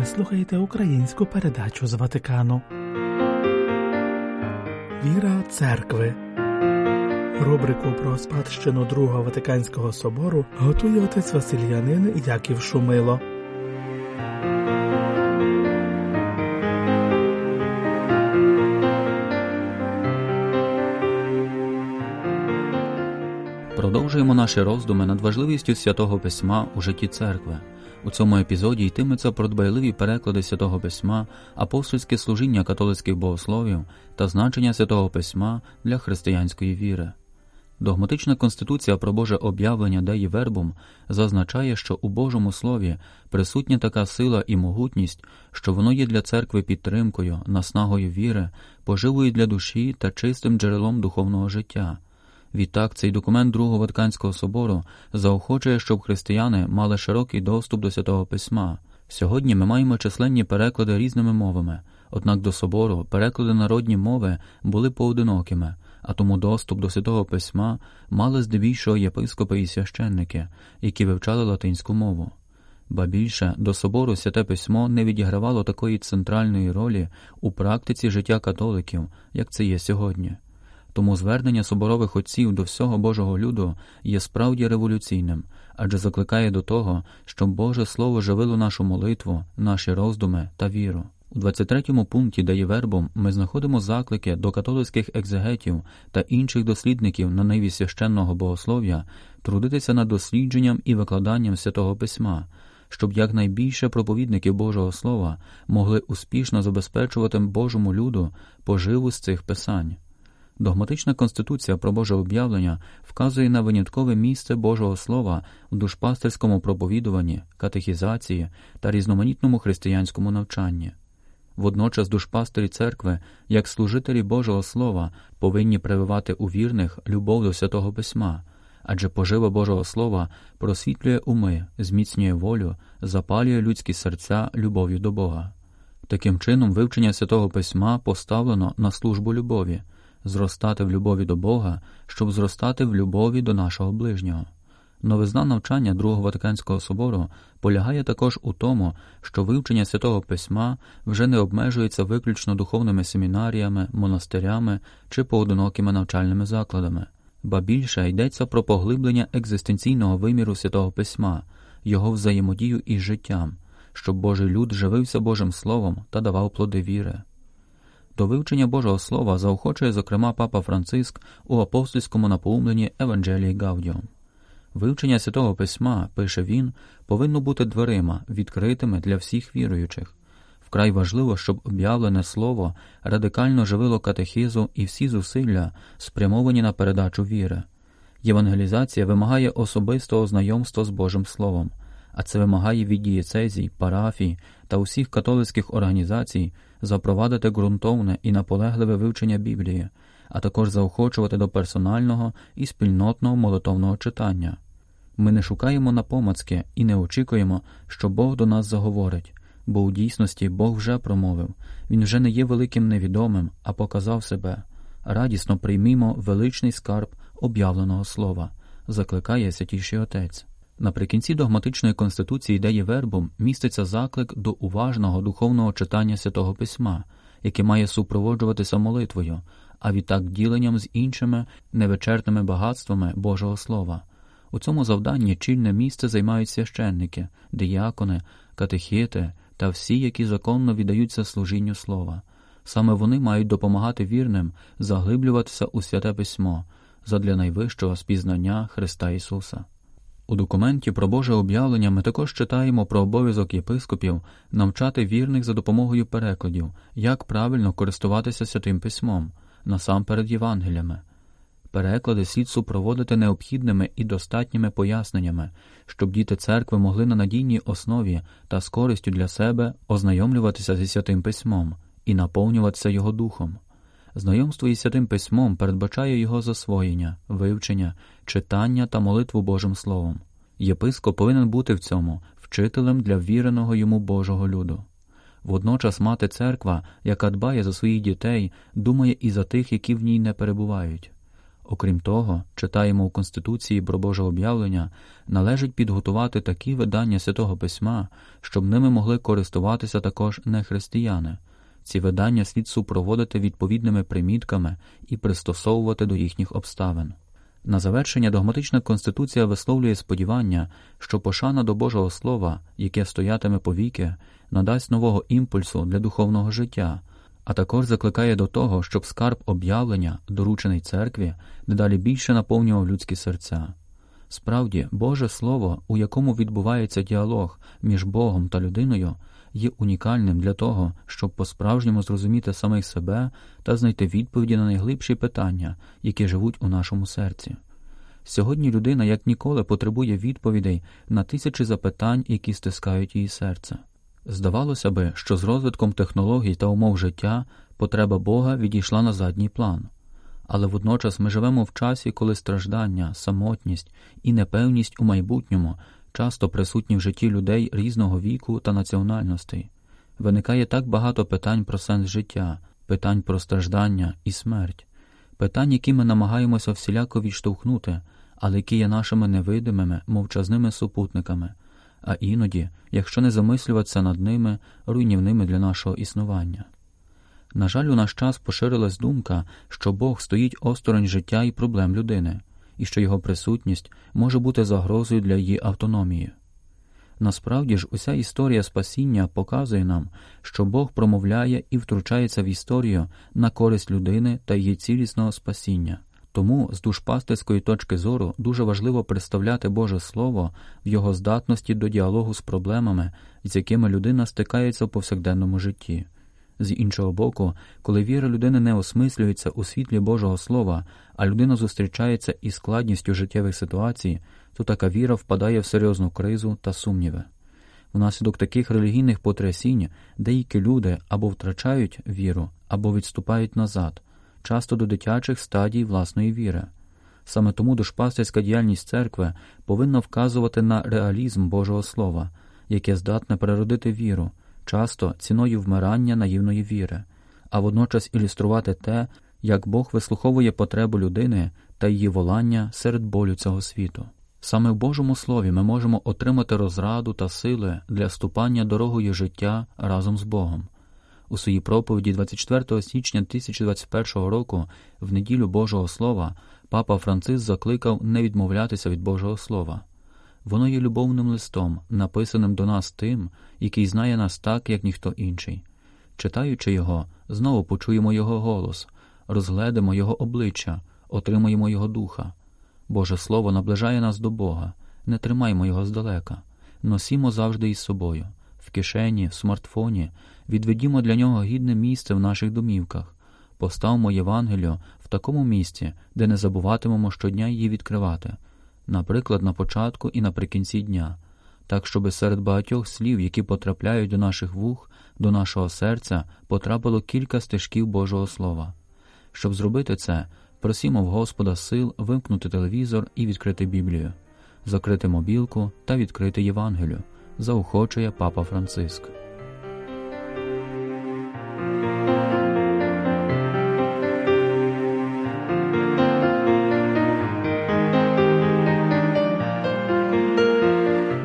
Ви слухаєте українську передачу з Ватикану. Віра церкви. Рубрику про спадщину Другого Ватиканського собору готує отець Васильянин Яків Шумило. Продовжуємо наші роздуми над важливістю святого письма у житті церкви. У цьому епізоді йтиметься про дбайливі переклади святого письма, апостольське служіння католицьких богословів та значення святого письма для християнської віри. Догматична конституція про Боже об'явлення Деї Вербум зазначає, що у Божому Слові присутня така сила і могутність, що воно є для церкви підтримкою, наснагою віри, поживою для душі та чистим джерелом духовного життя. Відтак, цей документ Другого Ватиканського собору заохочує, щоб християни мали широкий доступ до святого письма. Сьогодні ми маємо численні переклади різними мовами, однак до собору переклади народні мови були поодинокими, а тому доступ до святого письма мали здебільшого єпископи і священники, які вивчали латинську мову. Ба більше до собору святе письмо не відігравало такої центральної ролі у практиці життя католиків, як це є сьогодні. Тому звернення соборових отців до всього Божого люду є справді революційним, адже закликає до того, щоб Боже Слово живило нашу молитву, наші роздуми та віру. У 23-му пункті дає вербом ми знаходимо заклики до католицьких екзегетів та інших дослідників на ниві священного богослов'я трудитися над дослідженням і викладанням святого письма, щоб якнайбільше проповідників Божого Слова могли успішно забезпечувати Божому люду поживу з цих писань. Догматична конституція про Боже об'явлення вказує на виняткове місце Божого Слова в душпастерському проповідуванні, катехізації та різноманітному християнському навчанні. Водночас душпастері церкви, як служителі Божого Слова, повинні прививати у вірних любов до святого письма, адже пожива Божого Слова просвітлює уми, зміцнює волю, запалює людські серця любов'ю до Бога. Таким чином, вивчення святого письма поставлено на службу любові зростати в любові до Бога, щоб зростати в любові до нашого ближнього. Новизна навчання Другого Ватиканського собору полягає також у тому, що вивчення святого письма вже не обмежується виключно духовними семінаріями, монастирями чи поодинокими навчальними закладами, ба більше йдеться про поглиблення екзистенційного виміру святого письма, його взаємодію із життям, щоб Божий люд живився Божим Словом та давав плоди віри. До вивчення Божого Слова заохочує, зокрема, папа Франциск у апостольському напоумленні Евангелії Гаудіо. Вивчення святого письма, пише він, повинно бути дверима, відкритими для всіх віруючих. Вкрай важливо, щоб об'явлене слово радикально живило катехизу і всі зусилля, спрямовані на передачу віри. Євангелізація вимагає особистого знайомства з Божим Словом, а це вимагає від дієцезій, парафій та усіх католицьких організацій запровадити ґрунтовне і наполегливе вивчення Біблії, а також заохочувати до персонального і спільнотного молитовного читання. Ми не шукаємо напомацки і не очікуємо, що Бог до нас заговорить, бо у дійсності Бог вже промовив Він вже не є великим невідомим, а показав себе. Радісно приймімо величний скарб об'явленого слова, закликає святіший Отець. Наприкінці догматичної конституції ідеї вербум міститься заклик до уважного духовного читання святого письма, яке має супроводжуватися молитвою, а відтак діленням з іншими невичерпними багатствами Божого Слова. У цьому завданні чільне місце займають священники, діякони, катехіти та всі, які законно віддаються служінню слова. Саме вони мають допомагати вірним заглиблюватися у святе письмо задля найвищого спізнання Христа Ісуса. У документі про Боже об'явлення ми також читаємо про обов'язок єпископів навчати вірних за допомогою перекладів, як правильно користуватися святим письмом, насамперед Євангеліями. Переклади слід супроводити необхідними і достатніми поясненнями, щоб діти церкви могли на надійній основі та з користю для себе ознайомлюватися зі святим письмом і наповнюватися його духом. Знайомство із святим письмом передбачає його засвоєння, вивчення, читання та молитву Божим Словом. Єпископ повинен бути в цьому вчителем для віреного йому Божого люду. Водночас мати церква, яка дбає за своїх дітей, думає і за тих, які в ній не перебувають. Окрім того, читаємо у Конституції про Боже об'явлення, належить підготувати такі видання Святого Письма, щоб ними могли користуватися також нехристияни. Ці видання слід супроводити відповідними примітками і пристосовувати до їхніх обставин. На завершення догматична конституція висловлює сподівання, що пошана до Божого Слова, яке стоятиме повіки, надасть нового імпульсу для духовного життя, а також закликає до того, щоб скарб об'явлення, доручений церкві, дедалі більше наповнював людські серця. Справді, Боже Слово, у якому відбувається діалог між Богом та людиною, є унікальним для того, щоб по-справжньому зрозуміти самих себе та знайти відповіді на найглибші питання, які живуть у нашому серці. Сьогодні людина як ніколи потребує відповідей на тисячі запитань, які стискають її серце. Здавалося би, що з розвитком технологій та умов життя потреба Бога відійшла на задній план. Але водночас ми живемо в часі, коли страждання, самотність і непевність у майбутньому часто присутні в житті людей різного віку та національностей. Виникає так багато питань про сенс життя, питань про страждання і смерть, питань, які ми намагаємося всіляко відштовхнути, але які є нашими невидимими, мовчазними супутниками, а іноді, якщо не замислюватися над ними, руйнівними для нашого існування. На жаль, у наш час поширилась думка, що Бог стоїть осторонь життя і проблем людини і що його присутність може бути загрозою для її автономії. Насправді ж, уся історія спасіння показує нам, що Бог промовляє і втручається в історію на користь людини та її цілісного спасіння. Тому з душпастерської точки зору дуже важливо представляти Боже Слово в його здатності до діалогу з проблемами, з якими людина стикається в повсякденному житті. З іншого боку, коли віра людини не осмислюється у світлі Божого Слова, а людина зустрічається із складністю життєвих ситуацій, то така віра впадає в серйозну кризу та сумніви. Внаслідок таких релігійних потрясінь деякі люди або втрачають віру, або відступають назад, часто до дитячих стадій власної віри. Саме тому душпастерська діяльність церкви повинна вказувати на реалізм Божого Слова, яке здатне переродити віру часто ціною вмирання наївної віри, а водночас ілюструвати те, як Бог вислуховує потребу людини та її волання серед болю цього світу. Саме в Божому Слові ми можемо отримати розраду та сили для ступання дорогою життя разом з Богом. У своїй проповіді 24 січня 2021 року, в неділю Божого Слова, папа Франциск закликав не відмовлятися від Божого Слова. Воно є любовним листом, написаним до нас тим, який знає нас так, як ніхто інший. Читаючи його, знову почуємо Його голос, розгледимо Його обличчя, отримаємо Його духа. Боже Слово наближає нас до Бога, не тримаймо його здалека, носімо завжди із собою, в кишені, в смартфоні, відведімо для нього гідне місце в наших домівках, поставмо Євангелію в такому місці, де не забуватимемо щодня її відкривати наприклад, на початку і наприкінці дня, так, щоби серед багатьох слів, які потрапляють до наших вух, до нашого серця, потрапило кілька стежків Божого Слова. Щоб зробити це, просімо в Господа сил вимкнути телевізор і відкрити Біблію, закрити мобілку та відкрити Євангелію, заохочує Папа Франциск.